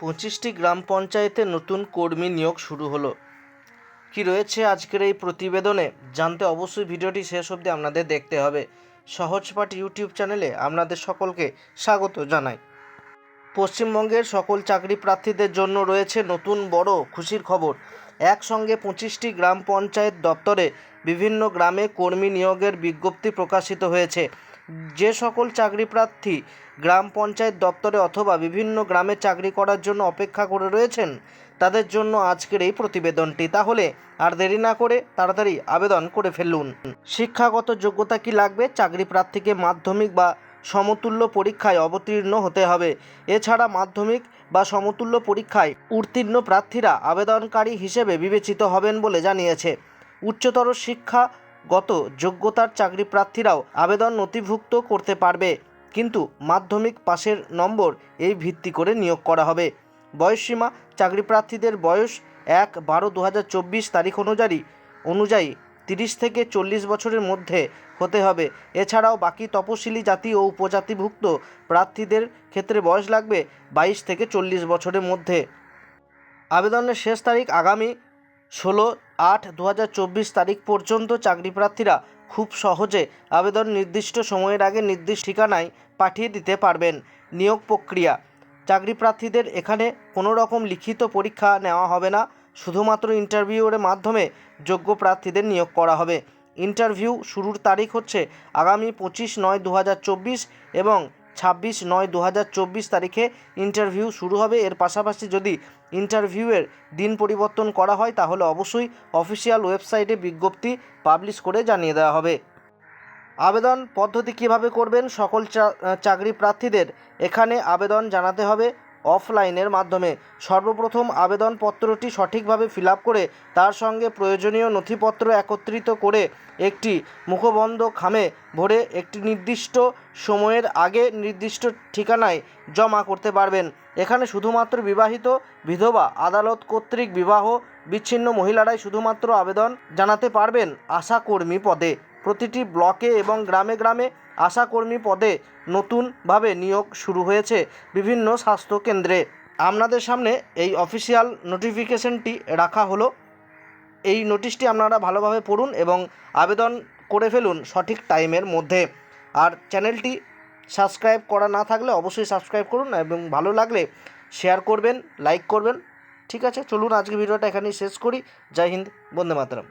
পঁচিশটি গ্রাম পঞ্চায়েতে নতুন কর্মী নিয়োগ শুরু হলো। কি রয়েছে আজকের এই প্রতিবেদনে? জানতে অবশ্যই ভিডিওটি শেষ অবধি আপনাদের দেখতে হবে। সহজপাঠ ইউটিউব চ্যানেলে আপনাদের সকলকে স্বাগত জানাই। পশ্চিমবঙ্গের সকল চাকরি প্রার্থীদের জন্য রয়েছে নতুন বড় খুশির খবর। একসঙ্গে পঁচিশটি গ্রাম পঞ্চায়েত দপ্তরে বিভিন্ন গ্রামে কর্মী নিয়োগের বিজ্ঞপ্তি প্রকাশিত হয়েছে। যে সকল চাকরি প্রার্থী গ্রাম পঞ্চায়েত দপ্তরে অথবা বিভিন্ন গ্রামে চাকরি করার জন্য অপেক্ষা করে রয়েছেন, তাদের জন্য আজকের এই প্রতিবেদনটি। তাহলে আর দেরি না করে তাড়াতাড়ি আবেদন করে ফেলুন। শিক্ষাগত যোগ্যতা কি লাগবে? চাকরি প্রার্থীকে মাধ্যমিক বা সমতুল্য পরীক্ষায় অবতীর্ণ হতে হবে। এছাড়া মাধ্যমিক বা সমতুল্য পরীক্ষায় উত্তীর্ণ প্রার্থীরা আবেদনকারী হিসেবে বিবেচিত হবেন বলে জানিয়েছে। উচ্চতর শিক্ষাগত যোগ্যতার চাকরি প্রার্থীরাও আবেদন নথিভুক্ত করতে পারবে। কিন্তু মাধ্যমিক পাশের নম্বর এই ভিত্তি করে নিয়োগ করা হবে। বয়সসীমা চাকরি প্রার্থীদের বয়স এক বারো দু তারিখ অনুযায়ী অনুযায়ী তিরিশ থেকে চল্লিশ বছরের মধ্যে হতে হবে। এছাড়াও বাকি তপশিলি জাতি ও উপজাতিভুক্ত প্রার্থীদের ক্ষেত্রে বয়স লাগবে বাইশ থেকে চল্লিশ বছরের মধ্যে। আবেদনের শেষ তারিখ আগামী ষোলো আট দু তারিখ পর্যন্ত চাকরি প্রার্থীরা খুব সহজে আবেদন নির্দিষ্ট সময়ের আগে নির্দিষ্ট ঠিকানায় পাঠিয়ে দিতে পারবেন। নিয়োগ প্রক্রিয়া। চাকরি প্রার্থীদের এখানে কোনো রকম লিখিত পরীক্ষা নেওয়া হবে না। শুধুমাত্র ইন্টারভিউয়ের মাধ্যমে যোগ্য প্রার্থীদের নিয়োগ করা হবে। ইন্টারভিউ শুরুর তারিখ হচ্ছে আগামী পঁচিশ নয় দু এবং ছাব্বিশ নয় দু তারিখে ইন্টারভিউ শুরু হবে। এর পাশাপাশি যদি ইন্টারভিউয়ের দিন পরিবর্তন করা হয়, তাহলে অবশ্যই অফিসিয়াল ওয়েবসাইটে বিজ্ঞপ্তি পাবলিশ করে জানিয়ে দেওয়া হবে। আবেদন পদ্ধতি কীভাবে করবেন? সকল চাকরি প্রার্থীদের এখানে আবেদন জানাতে হবে। অফলাইনের মাধ্যমে। সর্বপ্রথম আবেদনপত্রটি সঠিকভাবে ফিল করে তার সঙ্গে প্রয়োজনীয় নথিপত্র একত্রিত করে একটি মুখবন্ধ খামে ভরে একটি নির্দিষ্ট সময়ের আগে নির্দিষ্ট ঠিকানায় জমা করতে পারবেন। এখানে শুধুমাত্র বিবাহিত বিধবা, আদালত কর্তৃক বিবাহ বিচ্ছিন্ন মহিলারাই শুধুমাত্র আবেদন জানাতে পারবেন আশাকর্মী পদে। প্রতিটি ব্লকে এবং গ্রামে গ্রামে আশাকর্মী পদে নতুনভাবে নিয়োগ শুরু হয়েছে বিভিন্ন স্বাস্থ্য কেন্দ্রে আপনাদের সামনে এই অফিসিয়াল নোটিফিকেশনটি রাখা হলো। এই নোটিশটি আপনারা ভালোভাবে পড়ুন এবং আবেদন করে ফেলুন সঠিক টাইমের মধ্যে। আর চ্যানেলটি সাবস্ক্রাইব করা না থাকলে অবশ্যই সাবস্ক্রাইব করুন এবং ভালো লাগলে শেয়ার করবেন, লাইক করবেন। ঠিক আছে, চলুন আজকে ভিডিওটা এখানেই শেষ করি। জয় হিন্দ, বন্দে মাতরম।